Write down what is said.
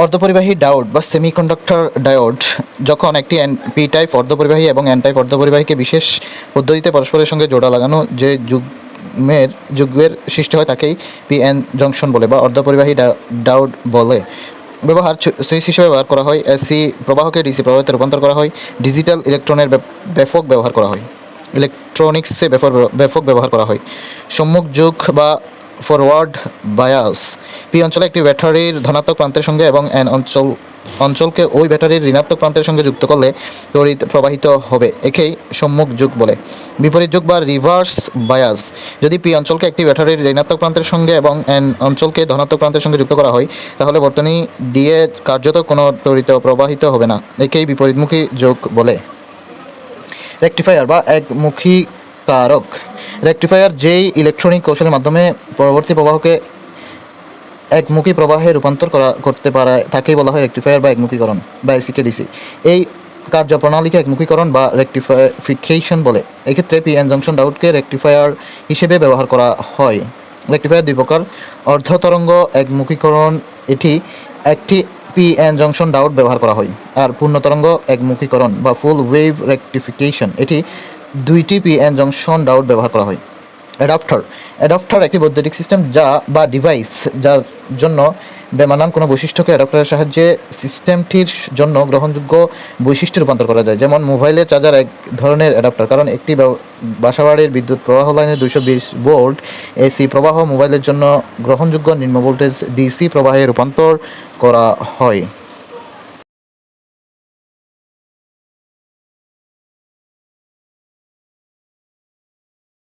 অর্ধপরিবাহী diode বা semiconductor diode যখন একটি পি টাইপ অর্ধপরিবাহী এবং এন টাইপ অর্ধপরিবাহীকে বিশেষ পদ্ধতিতে পরস্পরের সঙ্গে জোড়া লাগানো যে যুগ্মের যুগের সৃষ্টি হয় তাকেই পি এন জংশন বলে বা অর্ধপরিবাহী ডা- ডায়োড বলে। ব্যবহার সুইচ হিসেবে ব্যবহার করা হয়, এসি প্রবাহকে ডিসি প্রবাহিতে রূপান্তর করা হয়, ডিজিটাল ইলেকট্রনের ব্যাপক ব্যবহার করা হয়। ইলেকট্রনিক্সে ব্যাপক ব্যবহার করা হয়। সম্মুখ যুগ বা ফরওয়ার্ড বায়াস পি অঞ্চলে একটি ব্যাটারির ধনাত্মক প্রান্তের সঙ্গে এবং এন অঞ্চল, অঞ্চলকে ওই ব্যাটারির ঋণাত্মক প্রান্তের সঙ্গে যুক্ত করলে তড়িৎ প্রবাহিত হবে। একেই সম্মুখ যুগ বলে। বিপরীত যুগ বা রিভার্স বায়াস যদি পি অঞ্চলকে একটি ব্যাটারির ঋণাত্মক প্রান্তের সঙ্গে এবং এন অঞ্চলকে ধনাত্মক প্রান্তের সঙ্গে যুক্ত করা হয়, তাহলে বর্তনী দিয়ে কার্যত কোনো তড়িৎ প্রবাহিত হবে না। একেই বিপরীতমুখী যোগ বলে। রেকটিফায়ার বা একমুখী কারক রেকটিফায়ার যেই ইলেকট্রনিক কৌশলের মাধ্যমে পরবর্তী প্রবাহকে একমুখী প্রবাহে রূপান্তর করা, করতে পারে, তাকেই বলা হয় রেকটিফায়ার বা একমুখীকরণ বা এসিকে ডিসি এই কার্যপ্রণালীকে একমুখীকরণ বা রেকটিফিকেশন বলে। এক্ষেত্রে পি এন জংশন ডাউটকে রেকটিফায়ার হিসেবে ব্যবহার করা হয়। রেকটিফায়ার দুই প্রকার। অর্ধতরঙ্গ একমুখীকরণ, এটি একটি পি এন জংশন ডাউট ব্যবহার করা হয়। আর পূর্ণতরঙ্গ একমুখীকরণ বা ফুল ওয়েভ রেকটিফিকেশন এটি দুইটি পি এন জংশন ডাউট ব্যবহার করা হয়। অ্যাডাপ্টার। অ্যাডাপ্টার একটি বৈদ্যুতিক সিস্টেম যা বা ডিভাইস যার জন্য বেমানান কোনো বৈশিষ্ট্যকে অ্যাডাপ্টারের সাহায্যে সিস্টেমটির জন্য গ্রহণযোগ্য বৈশিষ্ট্যে রূপান্তর করা যায়। যেমন মোবাইলের চার্জার এক ধরনের অ্যাডাপ্টার, কারণ একটি বাসাবাড়ির বিদ্যুৎ প্রবাহ লাইনে দুইশো বিশ ভোল্ট এসি প্রবাহ মোবাইলের জন্য গ্রহণযোগ্য নিম্ন ভোল্টেজ ডিসি প্রবাহে রূপান্তর করা হয়।